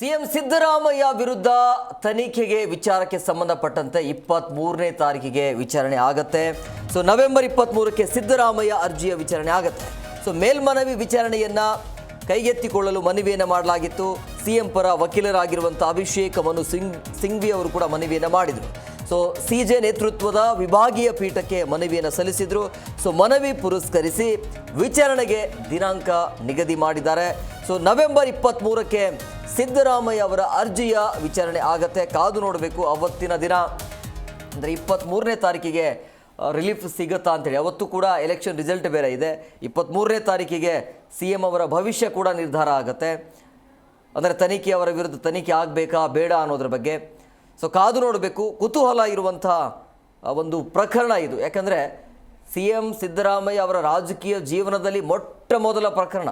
CM Siddaramaiah ವಿರುದ್ಧ ತನಿಖೆಗೆ ವಿಚಾರಕ್ಕೆ ಸಂಬಂಧಪಟ್ಟಂತೆ ಇಪ್ಪತ್ತ್ ಮೂರನೇ ತಾರೀಕಿಗೆ ವಿಚಾರಣೆ ಆಗತ್ತೆ. ಸೊ, ನವೆಂಬರ್ ಇಪ್ಪತ್ತ್ ಮೂರಕ್ಕೆ ಸಿದ್ದರಾಮಯ್ಯ ಅರ್ಜಿಯ ವಿಚಾರಣೆ ಆಗತ್ತೆ. ಸೊ, ಮೇಲ್ಮನವಿ ವಿಚಾರಣೆಯನ್ನ ಕೈಗೆತ್ತಿಕೊಳ್ಳಲು ಮನವಿಯನ್ನು ಮಾಡಲಾಗಿತ್ತು. ಸಿಎಂ ಪರ ವಕೀಲರಾಗಿರುವಂಥ ಅಭಿಷೇಕ್ ಮನು ಸಿಂಗ್, ಸಿಂಘ್ವಿ ಅವರು ಕೂಡ ಮನವಿಯನ್ನು ಮಾಡಿದರು. ಸೊ, ಸಿ ಜೆ ನೇತೃತ್ವದ ವಿಭಾಗೀಯ ಪೀಠಕ್ಕೆ ಮನವಿಯನ್ನು ಸಲ್ಲಿಸಿದರು. ಸೊ, ಮನವಿ ಪುರಸ್ಕರಿಸಿ ವಿಚಾರಣೆಗೆ ದಿನಾಂಕ ನಿಗದಿ ಮಾಡಿದ್ದಾರೆ. ಸೊ, ನವೆಂಬರ್ ಇಪ್ಪತ್ತ್ಮೂರಕ್ಕೆ ಸಿದ್ದರಾಮಯ್ಯ ಅವರ ಅರ್ಜಿಯ ವಿಚಾರಣೆ ಆಗತ್ತೆ, ಕಾದು ನೋಡಬೇಕು ಅವತ್ತಿನ ದಿನ. ಅಂದರೆ ಇಪ್ಪತ್ತ್ಮೂರನೇ ತಾರೀಕಿಗೆ ರಿಲೀಫ್ ಸಿಗುತ್ತಾ ಅಂತೇಳಿ. ಅವತ್ತು ಕೂಡ ಎಲೆಕ್ಷನ್ ರಿಸಲ್ಟ್ ಬೇರೆ ಇದೆ. ಇಪ್ಪತ್ತ್ಮೂರನೇ ತಾರೀಕಿಗೆ ಸಿ ಎಂ ಅವರ ಭವಿಷ್ಯ ಕೂಡ ನಿರ್ಧಾರ ಆಗುತ್ತೆ. ಅಂದರೆ ತನಿಖೆ ಅವರ ವಿರುದ್ಧ ತನಿಖೆ ಆಗಬೇಕಾ, ಬೇಡ ಅನ್ನೋದ್ರ ಬಗ್ಗೆ. ಸೊ ಕಾದು ನೋಡಬೇಕು, ಕುತೂಹಲ ಇರುವಂಥ ಒಂದು ಪ್ರಕರಣ ಇದು. ಯಾಕಂದರೆ ಸಿ ಎಂ ಸಿದ್ದರಾಮಯ್ಯ ಅವರ ರಾಜಕೀಯ ಜೀವನದಲ್ಲಿ ಮೊಟ್ಟ ಮೊದಲ ಪ್ರಕರಣ.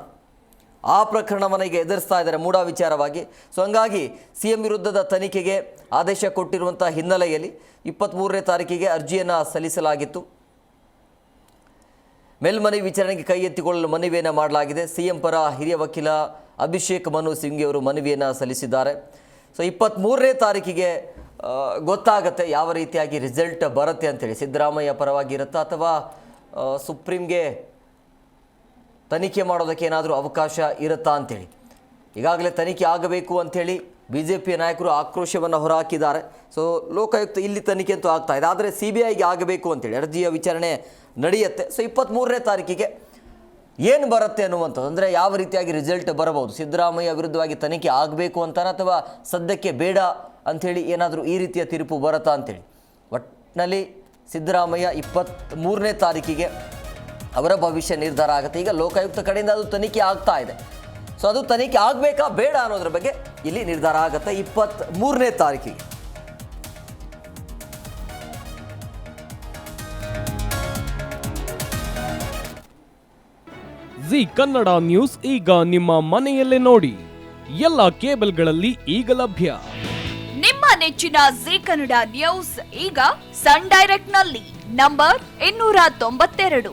ಆ ಪ್ರಕರಣವನ್ನು ಈಗ ಎದುರಿಸ್ತಾ ಇದ್ದಾರೆ ಮೂಢ ವಿಚಾರವಾಗಿ ಸೊ ಹಂಗಾಗಿ ಸಿ ಎಂ ವಿರುದ್ಧದ ತನಿಖೆಗೆ ಆದೇಶ ಕೊಟ್ಟಿರುವಂಥ ಹಿನ್ನೆಲೆಯಲ್ಲಿ ಇಪ್ಪತ್ತ್ಮೂರನೇ ತಾರೀಕಿಗೆ ಅರ್ಜಿಯನ್ನು ಸಲ್ಲಿಸಲಾಗಿತ್ತು. ಮೇಲ್ಮನವಿ ವಿಚಾರಣೆಗೆ ಕೈ ಎತ್ತಿಕೊಳ್ಳಲು ಮನವಿಯನ್ನು ಮಾಡಲಾಗಿದೆ. ಸಿ ಎಂ ಪರ ಹಿರಿಯ ವಕೀಲ ಅಭಿಷೇಕ್ ಮನು ಸಿಂಘಿ ಅವರು ಮನವಿಯನ್ನು ಸಲ್ಲಿಸಿದ್ದಾರೆ. ಸೊ ಇಪ್ಪತ್ತ್ಮೂರನೇ ತಾರೀಕಿಗೆ ಗೊತ್ತಾಗತ್ತೆ ಯಾವ ರೀತಿಯಾಗಿ ರಿಸಲ್ಟ್ ಬರುತ್ತೆ ಅಂತೇಳಿ. ಸಿದ್ದರಾಮಯ್ಯ ಪರವಾಗಿರುತ್ತಾ ಅಥವಾ ಸುಪ್ರೀಂಗೆ ತನಿಖೆ ಮಾಡೋದಕ್ಕೆ ಏನಾದರೂ ಅವಕಾಶ ಇರುತ್ತಾ ಅಂತೇಳಿ. ಈಗಾಗಲೇ ತನಿಖೆ ಆಗಬೇಕು ಅಂಥೇಳಿ ಬಿ ಜೆ ಪಿಯ ನಾಯಕರು ಆಕ್ರೋಶವನ್ನು ಹೊರಹಾಕಿದ್ದಾರೆ. ಸೊ ಲೋಕಾಯುಕ್ತ ಇಲ್ಲಿ ತನಿಖೆ ಅಂತೂ ಆಗ್ತಾ ಇದೆ. ಆದರೆ ಸಿ ಬಿ ಐಗೆ ಆಗಬೇಕು ಅಂತೇಳಿ ಅರ್ಜಿಯ ವಿಚಾರಣೆ ನಡೆಯುತ್ತೆ. ಸೊ ಇಪ್ಪತ್ತ್ಮೂರನೇ ತಾರೀಕಿಗೆ ಏನು ಬರುತ್ತೆ ಅನ್ನುವಂಥದ್ದು. ಅಂದರೆ ಯಾವ ರೀತಿಯಾಗಿ ರಿಸಲ್ಟ್ ಬರಬಹುದು? ಸಿದ್ದರಾಮಯ್ಯ ವಿರುದ್ಧವಾಗಿ ತನಿಖೆ ಆಗಬೇಕು ಅಂತಾನೆ ಅಥವಾ ಸದ್ಯಕ್ಕೆ ಬೇಡ ಅಂಥೇಳಿ ಏನಾದರೂ ಈ ರೀತಿಯ ತೀರ್ಪು ಬರುತ್ತಾ ಅಂತೇಳಿ. ಒಟ್ಟಿನಲ್ಲಿ ಸಿದ್ದರಾಮಯ್ಯ ಇಪ್ಪತ್ತ್ಮೂರನೇ ತಾರೀಕಿಗೆ ಅವರ ಭವಿಷ್ಯ ನಿರ್ಧಾರ ಆಗುತ್ತೆ. ಈಗ ಲೋಕಾಯುಕ್ತ ಕಡೆಯಿಂದ ಅದು ತನಿಖೆ ಆಗ್ತಾ ಇದೆ. ಸೊ ಅದು ತನಿಖೆ ಆಗಬೇಕಾ ಬೇಡ ಅನ್ನೋದ್ರ ಬಗ್ಗೆ ಇಲ್ಲಿ ನಿರ್ಧಾರ ಆಗುತ್ತೆ ಇಪ್ಪತ್ತ್ ಮೂರನೇ ತಾರೀಕಿಗೆ. ಜಿ ಕನ್ನಡ ನ್ಯೂಸ್ ಈಗ ನಿಮ್ಮ ಮನೆಯಲ್ಲೇ ನೋಡಿ. ಎಲ್ಲ ಕೇಬಲ್ಗಳಲ್ಲಿ ಈಗ ಲಭ್ಯ. ನಿಮ್ಮ ನೆಚ್ಚಿನ ಜಿ ಕನ್ನಡ ನ್ಯೂಸ್ ಈಗ ಸನ್ ಡೈರೆಕ್ಟ್ನಲ್ಲಿ ನಂಬರ್ ಇನ್ನೂರ ತೊಂಬತ್ತೆರಡು.